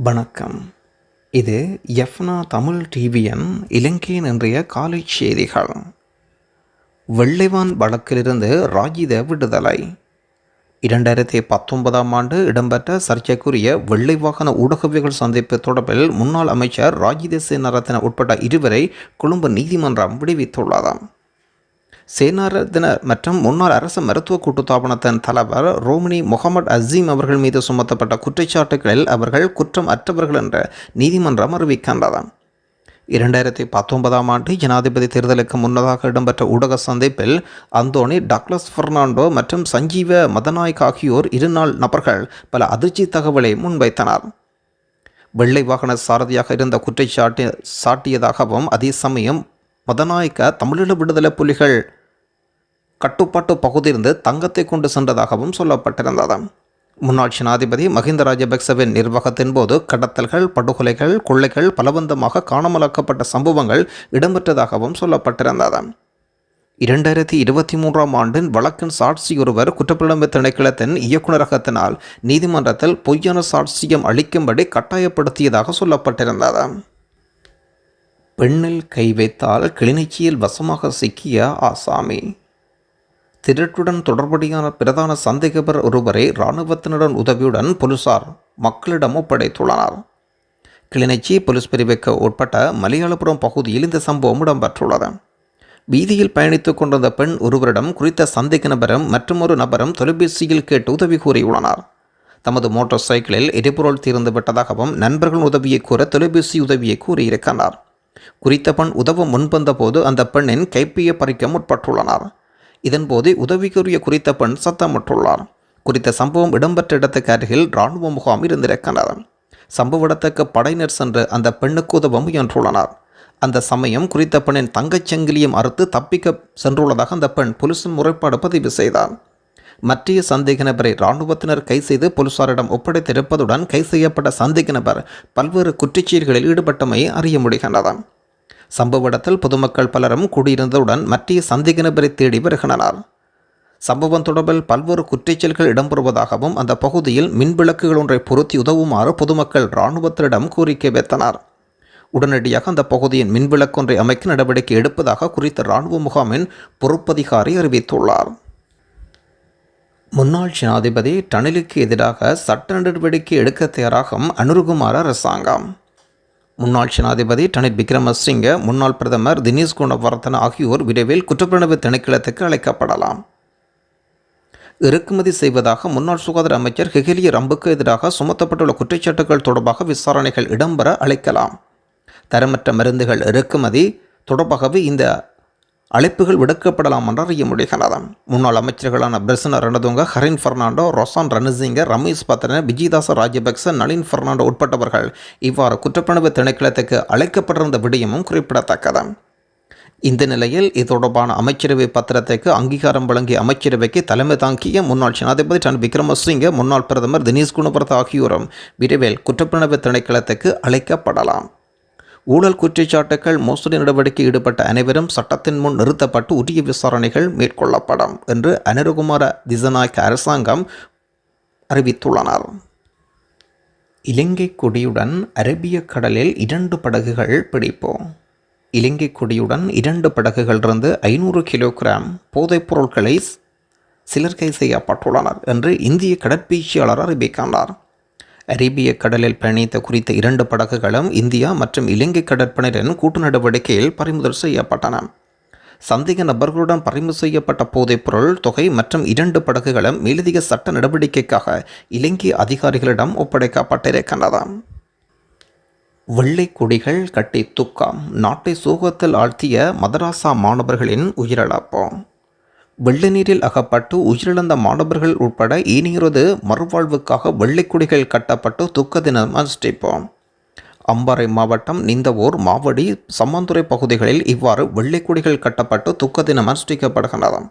வணக்கம். இது எஃப்னா தமிழ் டிவியின் இலங்கையின் இன்றைய காலை செய்திகள். வெள்ளைவான் வழக்கிலிருந்து ராஜித விடுதலை. இரண்டாயிரத்தி பத்தொன்பதாம் ஆண்டு இடம்பெற்ற சர்ச்சைக்குரிய வெள்ளை வாகன ஊடகவியல் சந்திப்பு தொடர்பில் முன்னாள் அமைச்சர் ராஜித சேனரத்ன உட்பட்ட இருவரை கொழும்பு நீதிமன்றம் விடுவித்துள்ளதாம். சேனாரத்தினர் மற்றும் முன்னாள் அரசு மருத்துவ கூட்டுத்தாபனத்தின் தலைவர் ரோமினி முகமது அசீம் அவர்கள் மீது சுமத்தப்பட்ட குற்றச்சாட்டுகளில் அவர்கள் குற்றம் அற்றவர்கள் என்ற நீதிமன்றம் அறிவிக்கின்றது. இரண்டாயிரத்தி பத்தொன்பதாம் ஆண்டு ஜனாதிபதி தேர்தலுக்கு முன்னதாக இடம்பெற்ற ஊடக சந்திப்பில் அந்தோனி டக்ளஸ் பெர்னாண்டோ மற்றும் சஞ்சீவ மதநாயக் ஆகியோர் இருநாள் நபர்கள் பல அதிர்ச்சி தகவலை முன்வைத்தனர். வெள்ளை வாகன சாரதியாக இருந்த குற்றச்சாட்டி சாட்டியதாகவும் அதே சமயம் மதநாயக்க தமிழீழ விடுதலை புலிகள் கட்டுப்பாட்டு பகுதியிலிருந்து தங்கத்தை கொண்டு சென்றதாகவும் சொல்லப்பட்டிருந்தது. முன்னாள் ஜனாதிபதி மஹிந்த ராஜபக்சவின் நிர்வாகத்தின் போது கடத்தல்கள் படுகொலைகள் கொள்ளைகள் பலவந்தமாக காணாமலாக்கப்பட்ட சம்பவங்கள் இடம்பெற்றதாகவும் சொல்லப்பட்டிருந்தது. இரண்டாயிரத்தி இருபத்தி மூன்றாம் ஆண்டின் வழக்கின் சாட்சி ஒருவர் குற்றப்புலம்பு திணைக்களத்தின் இயக்குநரகத்தினால் நீதிமன்றத்தில் பொய்யான சாட்சியம் அளிக்கும்படி கட்டாயப்படுத்தியதாக சொல்லப்பட்டிருந்தது. பெண்ணில் கை வைத்தால் கிளிநொச்சியில் வசமாக சிக்கிய ஆசாமி. திருட்டுடன் தொடர்புடையான பிரதான சந்தேகபர் ஒருவரை இராணுவத்தினருடன் உதவியுடன் போலீசார் மக்களிடம் ஒப்படைத்துள்ளனர். கிளிநொச்சி போலீஸ் பிரிவுக்கு உட்பட்ட மலையாளபுரம் பகுதியில் இந்த சம்பவம் இடம்பெற்றுள்ளது. வீதியில் பயணித்துக் கொண்டிருந்த பெண் ஒருவரிடம் குறித்த சந்தேக நபரும் மற்றொரு நபரும் தொலைபேசியில் கேட்டு உதவி கூறியுள்ளனர். தமது மோட்டார் சைக்கிளில் எரிபொருள் தீர்ந்து விட்டதாகவும் நண்பர்கள் உதவியை கூற தொலைபேசி உதவியை கூறியிருக்கிறார். குறித்த பெண் உதவ முன்வந்தபோது அந்த பெண்ணின் கைப்பியை பறிக்க முற்பட்டுள்ளனர். இதன்போது உதவிக்குரிய குறித்த பெண் சத்தமிட்டுள்ளார். குறித்த சம்பவம் இடம்பெற்ற இடத்துக்கு அருகில் இராணுவ முகாம் இருந்திருக்கிறது. சம்பவ இடத்துக்கு படையினர் சென்று அந்த பெண்ணுக்கு உதவ முயன்றுள்ளனர். அந்த சமயம் குறித்த பெண்ணின் தங்கச் சங்கிலியும் அறுத்து தப்பிக்க சென்றுள்ளதாக அந்த பெண் போலீசின் முறைப்பாடு பதிவு செய்தார். மற்றிய சந்தேக நபரை இராணுவத்தினர் கை செய்து போலீசாரிடம் ஒப்படைத்திருப்பதுடன் கை செய்யப்பட்ட சந்தேக நபர் பல்வேறு குற்றச்செயல்களில் ஈடுபட்டமை அறிய முடிகின்றது. சம்பவ இடத்தில் பொதுமக்கள் பலரும் கூடியிருந்ததுடன் மற்றைய சந்தேக நபரை தேடி வருகின்றனர். சம்பவம் தொடர்பில் பல்வேறு குற்றச்செயல்கள் இடம்பெறுவதாகவும் அந்த பகுதியில் மின்விளக்குகள் ஒன்றை பொருத்தி உதவுமாறு பொதுமக்கள் இராணுவத்தினரிடம் கோரிக்கை வைத்தனர். உடனடியாக அந்த பகுதியின் மின்விளக்கொன்றை அமைக்க நடவடிக்கை எடுப்பதாக குறித்த இராணுவ முகாமின் பொறுப்பதிகாரி அறிவித்துள்ளார். முன்னாள் ஜனாதிபதி டனிலுக்கு எதிராக சட்ட நடவடிக்கை எடுக்க தயாராகும் அனுருகுமார அரசாங்கம். முன்னாள் ஜனாதிபதி டனில் விக்ரமசிங்க முன்னாள் பிரதமர் தினேஷ் குணவர்தன ஆகியோர் விரைவில் குற்றப்புலனாய்வு திணைக்களத்துக்கு அழைக்கப்படலாம். இறக்குமதி செய்வதாக முன்னாள் சுகாதார அமைச்சர் ஹெகிலிய ரம்புக்கு எதிராக சுமத்தப்பட்டுள்ள குற்றச்சாட்டுகள் தொடர்பாக விசாரணைகள் இடம்பெற அழைக்கலாம். தரமற்ற மருந்துகள் இறக்குமதி தொடர்பாகவே இந்த அழைப்புகள் விடுக்கப்படலாம் என்றார் எம்முடைய முடிகிறது முன்னாள் அமைச்சர்களான பிரசன ரணதுங்க ஹரின் பெர்னாண்டோ ரொசான் ரணசிங்க ரமேஷ் பத்ரன விஜயதாச ராஜபக்ச நளின் பெர்னாண்டோ உட்பட்டவர்கள் இவ்வாறு குற்றப்பணிவு திணைக்களத்துக்கு அழைக்கப்பட்டிருந்த விடயமும் குறிப்பிடத்தக்கது. இந்த நிலையில் இது தொடர்பான அமைச்சரவை பத்திரத்திற்கு அங்கீகாரம் வழங்கிய அமைச்சரவைக்கு தலைமை தாங்கிய முன்னாள் ஜனாதிபதி டன் விக்ரமசிங்க முன்னாள் பிரதமர் தினேஷ் குணபரத் ஆகியோரும் விரைவில் குற்றப்புணர்வு திணைக்களத்துக்கு அழைக்கப்படலாம். ஊழல் குற்றச்சாட்டுகள் மோசடி நடவடிக்கை ஈடுபட்ட அனைவரும் சட்டத்தின் முன் நிறுத்தப்பட்டு உரிய விசாரணைகள் மேற்கொள்ளப்படும் என்று அனுரகுமார திசநாயக்க அரசாங்கம் அறிவித்துள்ளனர். இலங்கை கொடியுடன் அரபிய கடலில் இரண்டு படகுகள் பிடிப்போம். இலங்கை கொடியுடன் இரண்டு படகுகளிலிருந்து ஐநூறு கிலோகிராம் போதைப் பொருட்களை சிலர் கை செய்யப்பட்டுள்ளனர் என்று இந்திய கடற்பயிற்சியாளர் அறிவிக்கின்றார். அரேபிய கடலில் பயணித்த குறித்த இரண்டு படகுகளும் இந்தியா மற்றும் இலங்கை கடற்படையினரின் கூட்டு நடவடிக்கையில் பறிமுதல் செய்யப்பட்டன. சந்தேக நபர்களுடன் பறிமுதல் செய்யப்பட்ட போதைப்பொருள் தொகை மற்றும் இரண்டு படகுகளும் மேலதிக சட்ட நடவடிக்கைக்காக இலங்கை அதிகாரிகளிடம் ஒப்படைக்கப்பட்டிருக்கின்றன. வெள்ளை கொடிகள் கட்டி துக்கம். நாட்டை சோகத்தில் ஆழ்த்திய மதராசா மாணவர்களின் உயிரிழப்பு. வெள்ள நீரில் அகப்பட்டு உயிரிழந்த மாணவர்கள் உட்பட இனியிறது மறுவாழ்வுக்காக வெள்ளைக்குடிகள் கட்டப்பட்டு துக்க தினம் அனுஷ்டிப்போம் அம்பாறை மாவட்டம் நிந்தவூர் மாவடி சம்மந்துறை பகுதிகளில் இவ்வாறு வெள்ளைக்குடிகள் கட்டப்பட்டு துக்க தினம் அனுஷ்டிக்கப்படுகின்றன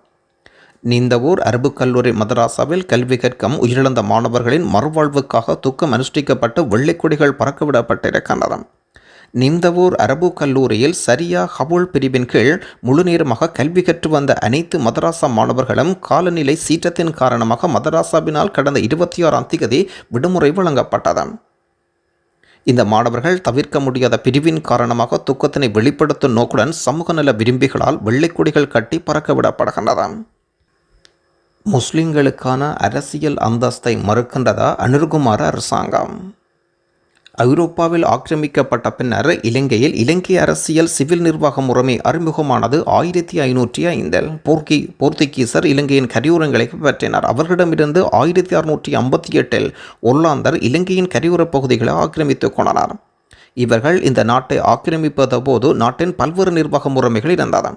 நிந்தவூர் அரபு கல்லூரி மதராசாவில் கல்வி கற்கும் உயிரிழந்த மாணவர்களின் மறுவாழ்வுக்காக துக்கம் அனுஷ்டிக்கப்பட்டு வெள்ளைக்குடிகள் பறக்கவிடப்பட்டிருக்கின்றன. நிந்தவூர் அரபு கல்லூரியில் சரியா ஹபுல் பிரிவின் கீழ் முழுநேரமாக கல்வி கற்று வந்த அனைத்து மதராசா மாணவர்களும் காலநிலை சீற்றத்தின் காரணமாக மதராசாவினால் கடந்த இருபத்தி ஆறாம் திகதி விடுமுறை வழங்கப்பட்டது இந்த மாணவர்கள் தவிர்க்க முடியாத பிரிவின் காரணமாக துக்கத்தினை வெளிப்படுத்தும் நோக்குடன் சமூக நல விரும்பிகளால் வெள்ளைக்கொடிகள் கட்டி பறக்கவிடப்படுகின்றன முஸ்லிம்களுக்கான அரசியல் அந்தஸ்தை மறுக்கின்றதா அனுர்குமார அரசாங்கம். ஐரோப்பாவில் ஆக்கிரமிக்கப்பட்ட பின்னர் இலங்கையில் இலங்கை அரசியல் சிவில் நிர்வாக முறைமை அறிமுகமானது ஆயிரத்தி ஐநூற்றி ஐந்தில். போர்க்கி போர்த்துகீசர் இலங்கையின் கரையோரங்களை பற்றினார் அவர்களிடமிருந்து ஆயிரத்தி அறுநூற்றி ஐம்பத்தி எட்டில் ஒல்லாந்தர் இலங்கையின் கரையோரப் பகுதிகளை ஆக்கிரமித்துக் கொண்டனர் இவர்கள் இந்த நாட்டை ஆக்கிரமிப்பத போது நாட்டின் பல்வேறு நிர்வாக முறைமைகள் இருந்தன.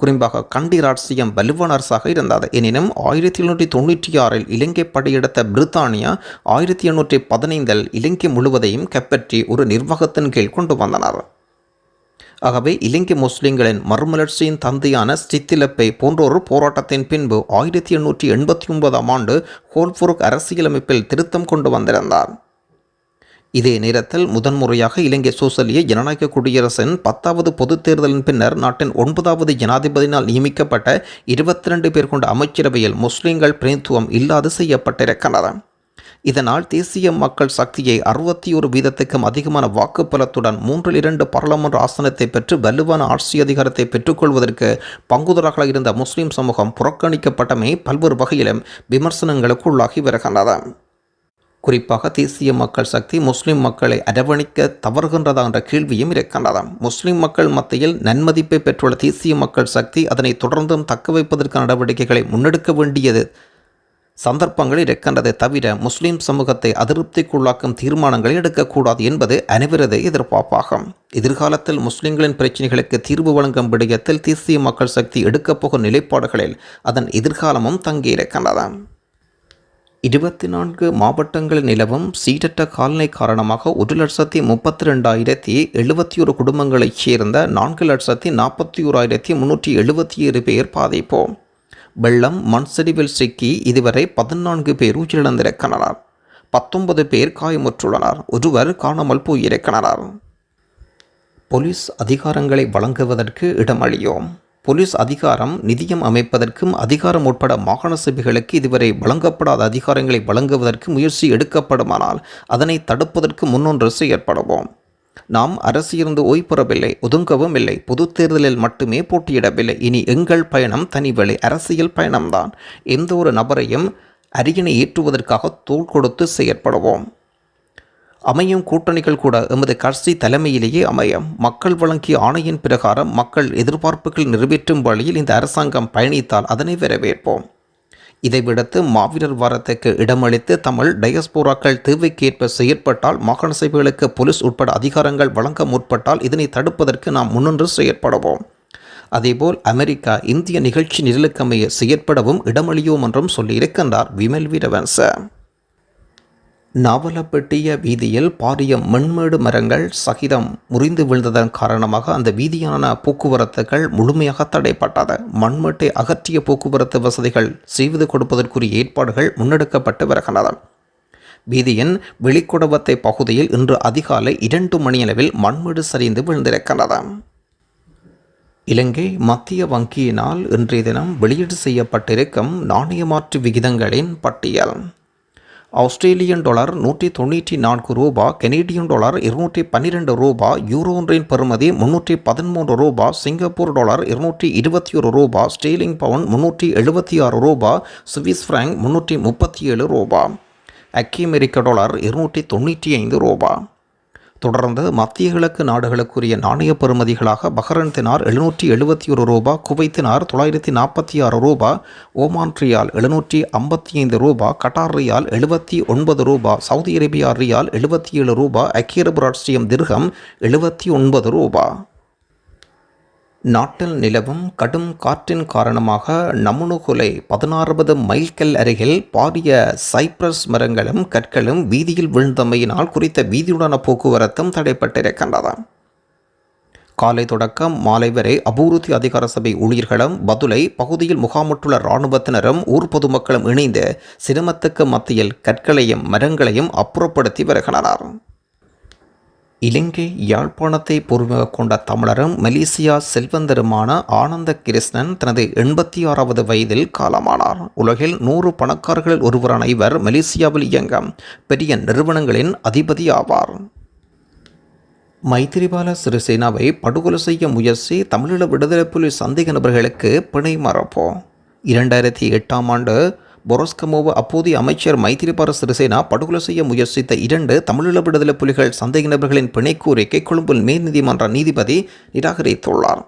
குறிப்பாக கண்டி ராட்சியம் வலுவான அரசாக இருந்தது. எனினும் ஆயிரத்தி எழுநூற்றி தொண்ணூற்றி ஆறில் இலங்கை படையெடுத்த பிரித்தானியா ஆயிரத்தி எண்ணூற்றி பதினைந்தில் இலங்கை முழுவதையும் கைப்பற்றி ஒரு நிர்வாகத்தின் கீழ் கொண்டு வந்தனர். ஆகவே இலங்கை முஸ்லிம்களின் மறுமலர்ச்சியின் தந்தையான ஸ்டித்திலப்பை போன்ற ஒரு போராட்டத்தின் பின்பு ஆயிரத்தி எண்ணூற்றி எண்பத்தி ஒன்பதாம் ஆண்டு ஹோல்புருக் அரசியலமைப்பில் திருத்தம் கொண்டு வந்திருந்தார். இதே நேரத்தில் முதன்முறையாக இலங்கை சோசலிய ஜனநாயக குடியரசின் பத்தாவது பொதுத் தேர்தலின் பின்னர் நாட்டின் ஒன்பதாவது ஜனாதிபதியினால் நியமிக்கப்பட்ட இருபத்தி ரெண்டு பேர் கொண்ட அமைச்சரவையில் முஸ்லிம்கள் பிரதித்துவம் இல்லாது செய்யப்பட்டிருக்கின்றன இதனால் தேசிய மக்கள் சக்தியை அறுபத்தி ஒரு வீதத்துக்கும் அதிகமான வாக்குப்பலத்துடன் மூன்றில் இரண்டு பாராளுமன்ற ஆசனத்தை பெற்று வலுவான ஆட்சி அதிகாரத்தை பெற்றுக்கொள்வதற்கு பங்குதராக இருந்த முஸ்லிம் சமூகம் புறக்கணிக்கப்பட்டமை பல்வேறு வகையிலும் விமர்சனங்களுக்கு உள்ளாகி வருகின்றன குறிப்பாக தேசிய மக்கள் சக்தி முஸ்லிம் மக்களை அரவணைக்க தவறுகின்றதா என்ற கேள்வியும் இருக்கின்றது முஸ்லிம் மக்கள் மத்தியில் நன்மதிப்பை பெற்றுள்ள தேசிய மக்கள் சக்தி அதனை தொடர்ந்தும் தக்க வைப்பதற்கான நடவடிக்கைகளை முன்னெடுக்க வேண்டியது சந்தர்ப்பங்கள் இருக்கின்றதை தவிர முஸ்லிம் சமூகத்தை அதிருப்திக்குள்ளாக்கும் தீர்மானங்களை எடுக்கக்கூடாது என்பது அனைவரது எதிர்பார்ப்பாகும் எதிர்காலத்தில் முஸ்லிம்களின் பிரச்சினைகளுக்கு தீர்வு வழங்கும் விடயத்தில் தேசிய மக்கள் சக்தி எடுக்கப் போகும் நிலைப்பாடுகளில் அதன் எதிர்காலமும் தங்கியிருக்கின்றது இருபத்தி நான்கு மாவட்டங்களில் நிலவும் சீரற்ற காலநிலை காரணமாக ஒரு லட்சத்தி முப்பத்தி ரெண்டாயிரத்தி எழுபத்தி ஒரு குடும்பங்களைச் சேர்ந்த நான்கு லட்சத்தி நாற்பத்தி ஓராயிரத்தி முன்னூற்றி எழுபத்தி ஏழு பேர் பாதிப்போம் வெள்ளம் மண் சரிவில் சிக்கி இதுவரை பதினான்கு பேர் உயிரிழந்திருக்கின்றனர். பத்தொன்பது பேர் காயமுற்றுள்ளனர். ஒருவர் காணாமல் போயிருக்கிறார் போலீஸ் அதிகாரங்களை வழங்குவதற்கு இடமளியோம். போலீஸ் அதிகாரம் நிதியம் அமைப்பதற்கும் அதிகாரம் உட்பட மாகாண சபைகளுக்கு இதுவரை வழங்கப்படாத அதிகாரங்களை வழங்குவதற்கு முயற்சி எடுக்கப்படுமானால் அதனை தடுப்பதற்கு முன்னொன்று செயற்படுவோம். நாம் அரசிலிருந்து ஓய்பெறவில்லை ஒதுங்கவும் இல்லை பொது தேர்தலில் மட்டுமே போட்டியிடவில்லை. இனி எங்கள் பயணம் தனிவெளி அரசியல் பயணம்தான். எந்த ஒரு நபரையும் அரியணை ஏற்றுவதற்காக தோள் கொடுத்து செயற்படுவோம். அமையும் கூட்டணிகள் கூட எமது கட்சி தலைமையிலேயே அமையும். மக்கள் வழங்கிய ஆணையின் பிரகாரம் மக்கள் எதிர்பார்ப்புகள் நிறைவேற்றும் வழியில் இந்த அரசாங்கம் பயணித்தால் அதனை வரவேற்போம். இதைவிடுத்து மாவீரர் வாரத்துக்கு இடமளித்து தமிழ் டயஸ்போராக்கள் தேவைக்கேற்ப செயற்பட்டால் மாகாண சபைகளுக்கு போலீஸ் உட்பட அதிகாரங்கள் வழங்க முற்பட்டால் இதனை தடுப்பதற்கு நாம் முன்னின்று செயற்படுவோம். அதேபோல் அமெரிக்கா இந்திய நிகழ்ச்சி நிரலுக்கமைய செயற்படவும் இடமளியோம் என்றும் சொல்லியிருக்கின்றார் விமல் வீரவன்ச. நாவலப்பட்டிய வீதியில் பாரிய மண்மேடு மரங்கள் சகிதம் முறிந்து விழுந்ததன் காரணமாக அந்த வீதியான போக்குவரத்துகள் முழுமையாக தடைப்பட்டது மண்மேட்டை அகற்றிய போக்குவரத்து வசதிகள் செய்து கொடுப்பதற்குரிய ஏற்பாடுகள் முன்னெடுக்கப்பட்டு வருகின்றன. வீதியின் வெளிக்குடவத்தை பகுதியில் இன்று அதிகாலை இரண்டு மணியளவில் மண்மேடு சரிந்து விழுந்திருக்கின்றது இலங்கை மத்திய வங்கியினால் இன்றைய தினம் வெளியீடு செய்யப்பட்டிருக்கும் நாணய மாற்று விகிதங்களின் பட்டியல். ஆஸ்திரேலியன் டாலர் நூற்றி தொண்ணூற்றி நான்கு ரூபா கெனேடியன் டாலர் இருநூற்றி பன்னிரெண்டு ரூபா யூரோ ஒன்றின் பெறுமதி முன்னூற்றி பதிமூன்று ரூபா சிங்கப்பூர் டாலர் இருநூற்றி இருபத்தி ஒரு ரூபா ஸ்டீலிங் பவுன் முன்னூற்றி எழுபத்தி ஆறு ரூபா சுவிஸ் ஃப்ராங்க் முன்னூற்றி முப்பத்தி ஏழு ரூபா. அக்கி அமெரிக்க டாலர் இருநூற்றி தொண்ணூற்றி ஐந்து ரூபா. தொடர்ந்து மத்திய கிழக்கு நாடுகளுக்குரிய நாணய பெறுமதிகளாக பஹ்ரன் தினார் எழுநூற்றி எழுபத்தி ஒரு ரூபா குவைத்தினார் தொள்ளாயிரத்தி நாற்பத்தி ஆறு ரூபா ஓமான் ரியால் எழுநூற்றி ஐம்பத்தி ஐந்து ரூபா கட்டார் ரியால் எழுபத்தி ஒன்பது ரூபா சவுதி அரேபியா ரியால் எழுபத்தி ஏழு ரூபா அக்கீரபுராட்சியம் அரபு திர்கம் எழுபத்தி ஒன்பது ரூபா. நாட்டில் நிலவும் கடும் காற்றின் காரணமாக நமுனுகுலை பதினாறுபது மைல்கல் அருகில் பாரிய சைப்ரஸ் மரங்களும் கற்களும் வீதியில் விழுந்தமையினால் குறித்த வீதியுடான போக்குவரத்தும் தடைப்பட்டிருக்கின்றது காலை தொடக்கம் மாலை வரை அபூர்த்தி அதிகார சபை ஊழியர்களும் பதுலை பகுதியில் முகாமிட்டுள்ள இராணுவத்தினரும் ஊர் பொதுமக்களும் இணைந்து சிரமத்துக்கு மத்தியில் கற்களையும் மரங்களையும் அப்புறப்படுத்தி வருகின்றனர். இலங்கை யாழ்ப்பாணத்தை பூர்வமாக கொண்ட தமிழரும் மலேசியா செல்வந்தருமான ஆனந்த கிருஷ்ணன் தனது எண்பத்தி ஆறாவது வயதில் காலமானார். உலகில் நூறு பணக்காரர்களில் ஒருவரான இவர் மலேசியாவில் இயங்கும் பெரிய நிறுவனங்களின் அதிபதி ஆவார் மைத்திரிபால சிறிசேனாவை படுகொலை செய்ய முயற்சி தமிழீழ விடுதலை புலி சந்தேக நபர்களுக்கு பிணை மறப்போம் இரண்டாயிரத்தி எட்டாம் ஆண்டு பொரோஸ்கமோவ அப்போதைய அமைச்சர் மைத்திரிபால சிறிசேனா படுகொலை செய்ய முயற்சித்த இரண்டு தமிழீழ விடுதலை புலிகள் சந்தேக நபர்களின் பிணை கோரிக்கை கொழும்பு மேல் நீதிமன்ற நீதிபதி நிராகரித்துள்ளார்.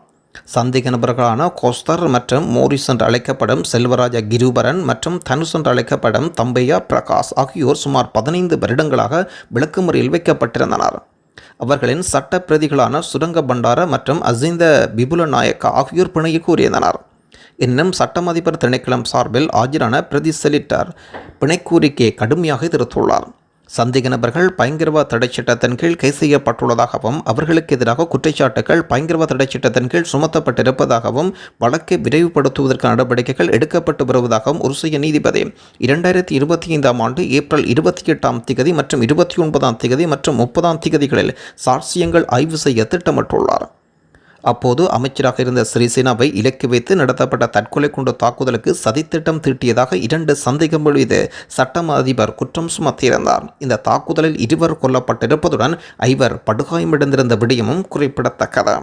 சந்தேக நபர்களான கோஸ்தர் மற்றும் மோரிஸ் என்று அழைக்கப்படும் செல்வராஜ கிருபரன் மற்றும் தனுஷ் என்று அழைக்கப்படும் தம்பையா பிரகாஷ் ஆகியோர் சுமார் பதினைந்து வருடங்களாக விளக்குமுறையில் வைக்கப்பட்டிருந்தனர். அவர்களின் சட்ட பிரதிகளான சுரங்க பண்டார மற்றும் அசிந்த பிபுல நாயக்கா ஆகியோர் பிணையை கூறியிருந்தனர். இன்னும் சட்டமதிபர் திணைக்களம் சார்பில் ஆஜரான பிரதி செலிட்டர். பிணைக்கூறிக்கையை கடுமையாக எதிர்த்துள்ளார். சந்தேக நபர்கள் பயங்கரவாத தடை சட்டத்தின் கீழ் கைது செய்யப்பட்டுள்ளதாகவும் அவர்களுக்கு எதிராக குற்றச்சாட்டுகள் பயங்கரவாத தடை சட்டத்தின் கீழ் சுமத்தப்பட்டிருப்பதாகவும் வழக்கை விரைவுபடுத்துவதற்கான நடவடிக்கைகள் எடுக்கப்பட்டு வருவதாகவும் உருசிய நீதிபதி இரண்டாயிரத்தி இருபத்தி ஐந்தாம் ஆண்டு ஏப்ரல் இருபத்தி எட்டாம் திகதி மற்றும் இருபத்தி ஒன்பதாம் திகதி மற்றும் முப்பதாம் திகதிகளில் சாட்சியங்கள் ஆய்வு செய்ய திட்டமிட்டுள்ளார். அப்போது அமைச்சராக இருந்த சிறிசேனாவை இலக்கு வைத்து நடத்தப்பட்ட தற்கொலை கொண்ட தாக்குதலுக்கு சதித்திட்டம் தீட்டியதாக இரண்டு சந்தேகம் மீது சட்டம் அதிபர் குற்றம் சுமத்தியிருந்தார். இந்த தாக்குதலில் இருவர் கொல்லப்பட்டிருப்பதுடன் ஐவர் படுகாயமடைந்திருந்த விடயமும் குறிப்பிடத்தக்கது.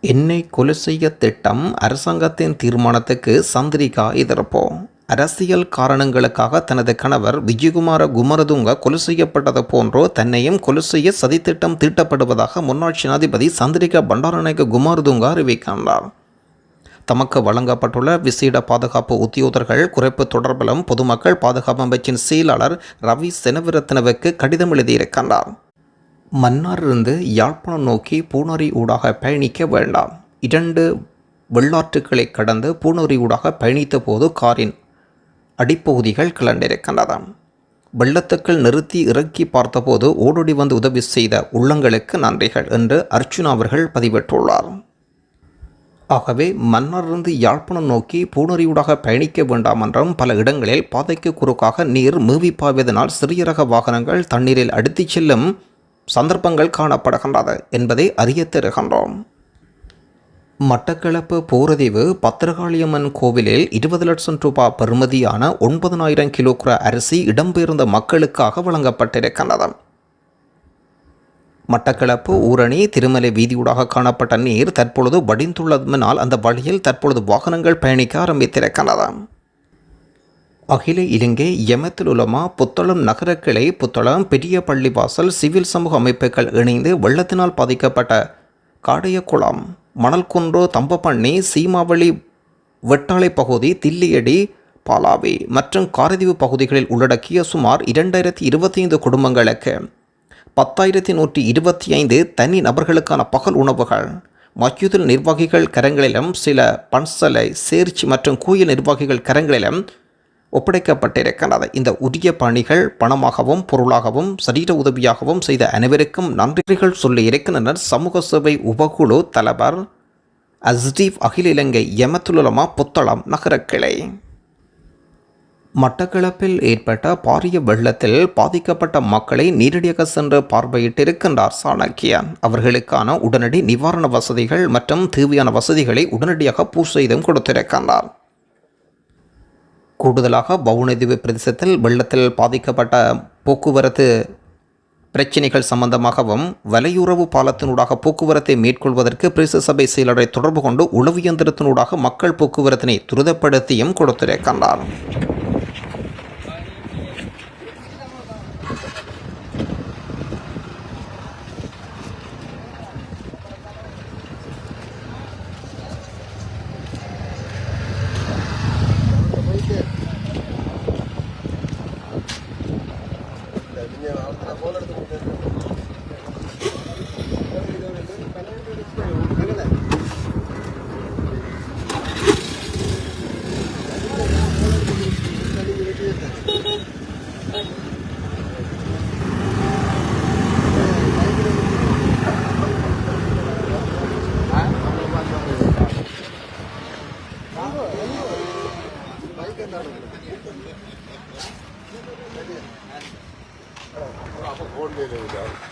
என்னை கொலை செய்ய திட்டம் அரசாங்கத்தின் தீர்மானத்துக்கு சந்திரிகா எதிர்ப்போம் அரசியல் காரணங்களுக்காக தனது கணவர் விஜயகுமார குமரதுங்க கொலை செய்யப்பட்டது போன்றோ தன்னையும் கொலை செய்ய சதித்திட்டம் தீட்டப்படுவதாக முன்னாள் ஜனாதிபதி சந்திரிகா பண்டாரநாயக்க குமாரதுங்க அறிவிக்கின்றார். தமக்கு வழங்கப்பட்டுள்ள விசேட பாதுகாப்பு உத்தியோகர்கள் குறைப்பு தொடர்பிலும் பொதுமக்கள் பாதுகாப்பு அமைச்சின் செயலாளர் ரவி செனவிரத்னவுக்கு கடிதம் எழுதியிருக்கின்றார். மன்னாரிலிருந்து யாழ்ப்பாணம் நோக்கி பூனரி ஊடாக பயணிக்க வேண்டாம். இரண்டு வெள்ளாற்றுக்களை கடந்து பூனரி ஊடாக பயணித்த போது காரின் அடிப்பகுதிகள் கிளண்டிருக்கின்றன வெள்ளத்துக்கள் நிறுத்தி இறக்கி பார்த்தபோது ஓடோடி வந்து உதவி செய்த உள்ளங்களுக்கு நன்றிகள் என்று அர்ச்சுனா அவர்கள் பதிவிட்டுள்ளார். ஆகவே மன்னரிருந்து யாழ்ப்பாணம் நோக்கி பூனறியூடாக பயணிக்க வேண்டாம் என்றும் பல இடங்களில் பாதைக்கு குறுக்காக நீர் மூவி பாய்வதனால் சிறிய ரக வாகனங்கள் தண்ணீரில் அடித்துச் செல்லும் சந்தர்ப்பங்கள் காணப்படுகின்றது என்பதை அறிய தருகின்றோம். மட்டக்களப்பு போரதீவு பத்திரகாளியம்மன் கோவிலில் இருபது லட்சம் ரூபாய் பெறுமதியான ஒன்பதனாயிரம் கிலோகிரா அரிசி இடம்பெயர்ந்த மக்களுக்காக வழங்கப்பட்டிருக்கின்றது. மட்டக்களப்பு ஊரணி திருமலை வீதியூடாக காணப்பட்ட நீர் தற்பொழுது வடிந்துள்ளதனால் அந்த வழியில் தற்பொழுது வாகனங்கள் பயணிக்க ஆரம்பித்திருக்கின்றன அகில இலங்கை யமத்தில் உலமா புத்தளம் நகர கிளை புத்தளம் பெரிய பள்ளிவாசல் சிவில் சமூக அமைப்புகள் இணைந்து வெள்ளத்தினால் பாதிக்கப்பட்ட காடையகுளம். மணல்குன்று தம்பப்பண்ணி சீமாவளி வெட்டாளை பகுதி தில்லியடி பாலாவி மற்றும் காரதீவு பகுதிகளில் உள்ளடக்கிய சுமார் இரண்டாயிரத்தி இருபத்தி ஐந்து குடும்பங்களுக்கு பத்தாயிரத்தி நூற்றி இருபத்தி ஐந்து தனி நபர்களுக்கான பகல் உணவுகள் மஸ்யூதில் நிர்வாகிகள் கரங்களிலும் சில பன்சலை சேர்ச்சி மற்றும் கோயில் நிர்வாகிகள் கரங்களிலும் ஒப்படைக்கப்பட்டிருக்கின்றது. இந்த உரிய பணிகள் பணமாகவும் பொருளாகவும் சரீர உதவியாகவும் செய்த அனைவருக்கும் நன்றிகள் சொல்லி இருக்கின்றனர். சமூக சேவை உபகுழு தலைவர் அஸ்டீவ் அகில இலங்கை எமத்துலமா புத்தளம் நகரக்கிளை மட்டக்களப்பில் ஏற்பட்ட பாரிய வெள்ளத்தில் பாதிக்கப்பட்ட மக்களை நேரடியாக சென்று பார்வையிட்டிருக்கின்றார் சாணக்கியன். அவர்களுக்கான உடனடி நிவாரண வசதிகள் மற்றும் தேவையான வசதிகளை உடனடியாக பூர் செய்தும் கொடுத்திருக்கின்றார். கூடுதலாக வவுனதீவு பிரதேசத்தில் வெள்ளத்தில் பாதிக்கப்பட்ட போக்குவரத்து பிரச்சினைகள் சம்பந்தமாகவும் வலையுறவு பாலத்தினூடாக போக்குவரத்தை மேற்கொள்வதற்கு பிரதேச சபை செயலரை தொடர்பு கொண்டு உளவு இயந்திரத்தினூடாக மக்கள் போக்குவரத்தினை துரிதப்படுத்தியும் கொடுத்திருக்கின்றார். there we go.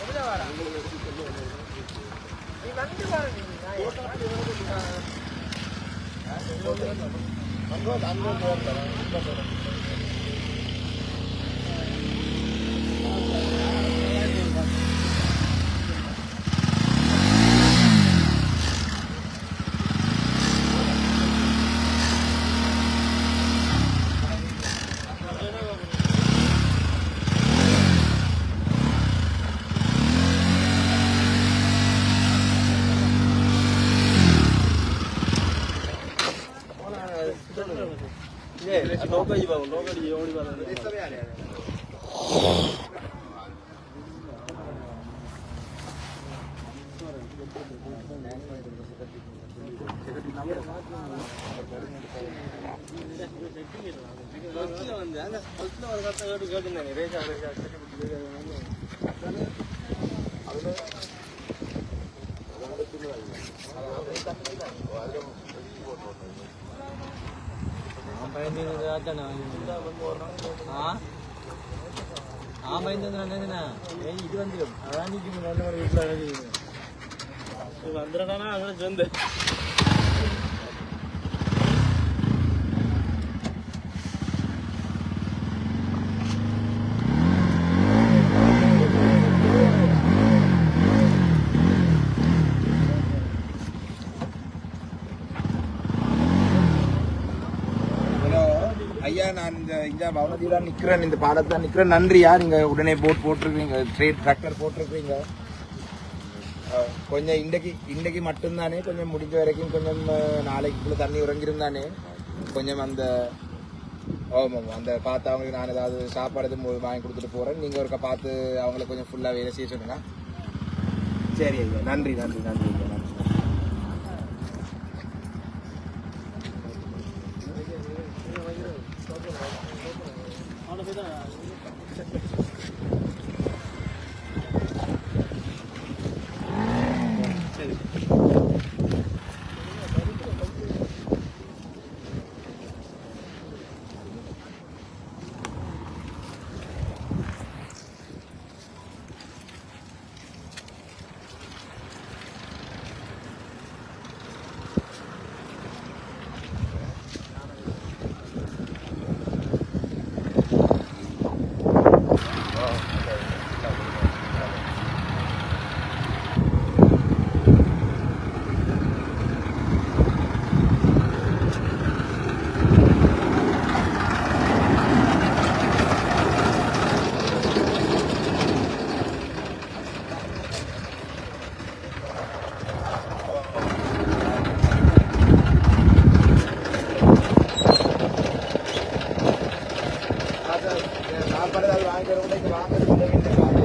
여기다 봐라. 이 만두 가는 일이야. 남도 남도 좋았잖아. भाई बाबू लोगड़ी ओड़ी बात है सब आ रहे வந்து அந்த ஃபஸ்ட்டில் ஒரு கட்ட கேட்டு கேட்டுருந்தேன் ரேஷா ரேஷா இது வந்துடும் அதான் நிற்கும் நல்ல ஒரு வீட்டில் வந்துடுறானா அங்கே சேர்ந்து ஹலோ ஐயா நான் இந்த நிற்கிறேன் இந்த பாலத்தில் நிற்கிறேன் நன்றியா நீங்கள் உடனே போட் போட்டிருக்கீங்க. ட்ரேட் டிராக்டர் போட்டிருக்கீங்க. கொஞ்சம் இன்றைக்கு இன்றைக்கு மட்டும்தானே கொஞ்சம் முடிஞ்ச வரைக்கும் கொஞ்சம் நாளைக்குள்ளே தண்ணி உறங்கியிருந்தானே கொஞ்சம் அந்த ஆமாம் அந்த பார்த்து அவங்களுக்கு நான் ஏதாவது சாப்பாடு எதுவும் வாங்கி கொடுத்துட்டு போகிறேன் நீங்கள் ஒருக்கா பார்த்து அவங்கள கொஞ்சம் ஃபுல்லாக வேலை செய்ய சொல்லுங்க. சரி ஐயா. நன்றி நன்றி நன்றி ஐயா. நன்றி. Então, vamos entrar.